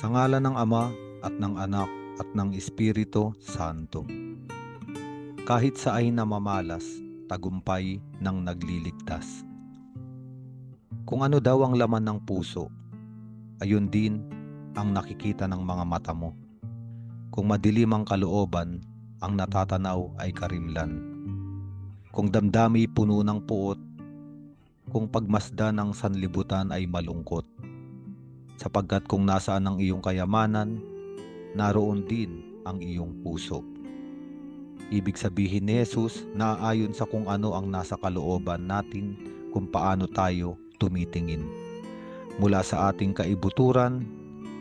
Sa ngala ng Ama at ng Anak at ng Espiritu Santo. Kahit sa ay namamalas, tagumpay ng nagliligtas. Kung ano daw ang laman ng puso, ayun din ang nakikita ng mga mata mo. Kung madilim ang kalooban, ang natatanaw ay karimlan. Kung damdami puno ng puot, kung pagmasda ng sanlibutan ay malungkot. Sapagkat kung nasaan ang iyong kayamanan, naroon din ang iyong puso. Ibig sabihin ni Jesus na ayon sa kung ano ang nasa kalooban natin kung paano tayo tumitingin. Mula sa ating kaibuturan,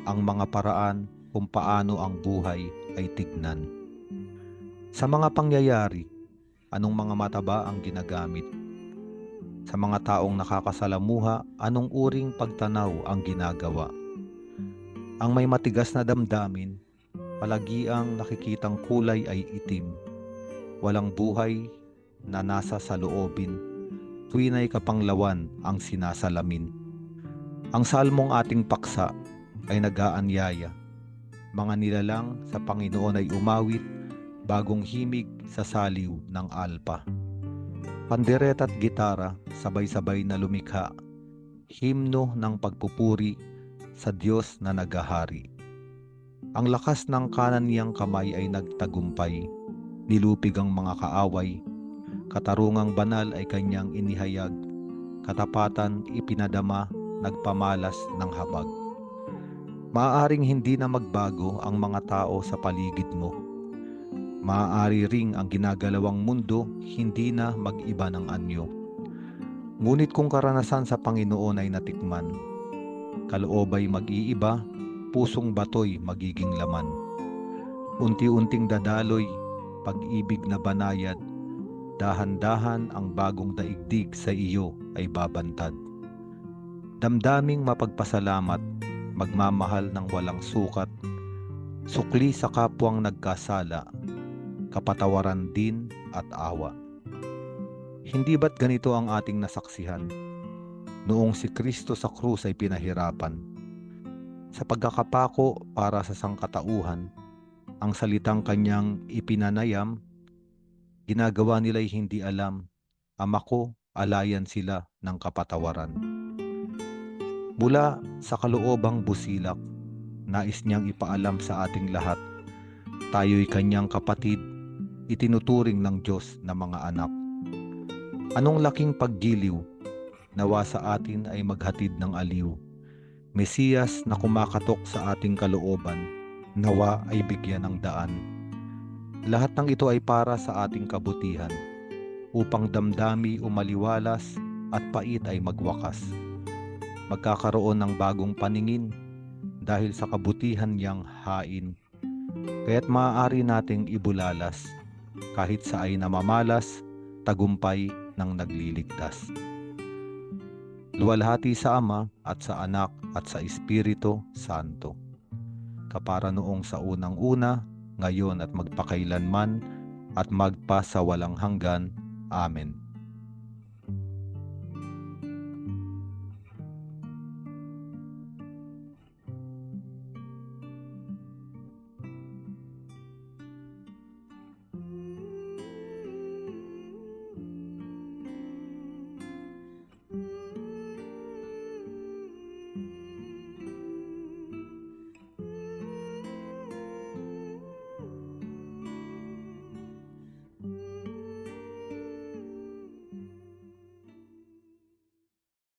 ang mga paraan kung paano ang buhay ay tignan. Sa mga pangyayari, anong mga mata ba ang ginagamit? Sa mga taong nakakasalamuha, anong uring pagtanaw ang ginagawa? Ang may matigas na damdamin, palagi ang nakikitang kulay ay itim. Walang buhay na nasa saloobin, tuwinay kapanglawan ang sinasalamin. Ang salmong ating paksa ay nagaanyaya. Mga nilalang sa Panginoon ay umawit, bagong himig sa saliw ng alpa. Panderet at gitara sabay-sabay na lumikha, himno ng pagpupuri sa Diyos na nagahari. Ang lakas ng kanan niyang kamay ay nagtagumpay, nilupig ang mga kaaway, katarungang banal ay kanyang inihayag, katapatan ipinadama, nagpamalas ng habag. Maaaring hindi na magbago ang mga tao sa paligid mo. Maaari ring ang ginagalawang mundo hindi na mag-iba ng anyo. Ngunit kung karanasan sa Panginoon ay natikman, kaloob ay mag-iiba, pusong batoy magiging laman. Unti-unting dadaloy, pag-ibig na banayad, dahan-dahan ang bagong daigdig sa iyo ay babantad. Damdaming mapagpasalamat, magmamahal ng walang sukat, sukli sa kapwang nagkasala, kapatawaran din at awa. Hindi ba't ganito ang ating nasaksihan? Noong si Kristo sa krus ay pinahirapan. Sa pagkakapako para sa sangkatauhan, ang salitang kanyang ipinanayam, ginagawa nila'y hindi alam, ama ko, alayan sila ng kapatawaran. Mula sa kaloobang busilak, nais niyang ipaalam sa ating lahat, tayo'y kanyang kapatid, itinuturing ng Diyos na mga anak. Anong laking paggiliw, nawa sa atin ay maghatid ng aliw. Mesiyas na kumakatok sa ating kalooban, nawa ay bigyan ng daan. Lahat ng ito ay para sa ating kabutihan, upang damdami umaliwalas at pait ay magwakas magkakaroon ng bagong paningin dahil sa kabutihan niyang hain. Kaya't maaari nating ibulalas kahit sa ay namamalas, tagumpay ng nagliligtas. Luwalhati sa Ama at sa Anak at sa Espiritu Santo. Kapara noong sa unang-una, ngayon at magpakailanman at magpa sa walang hanggan. Amen.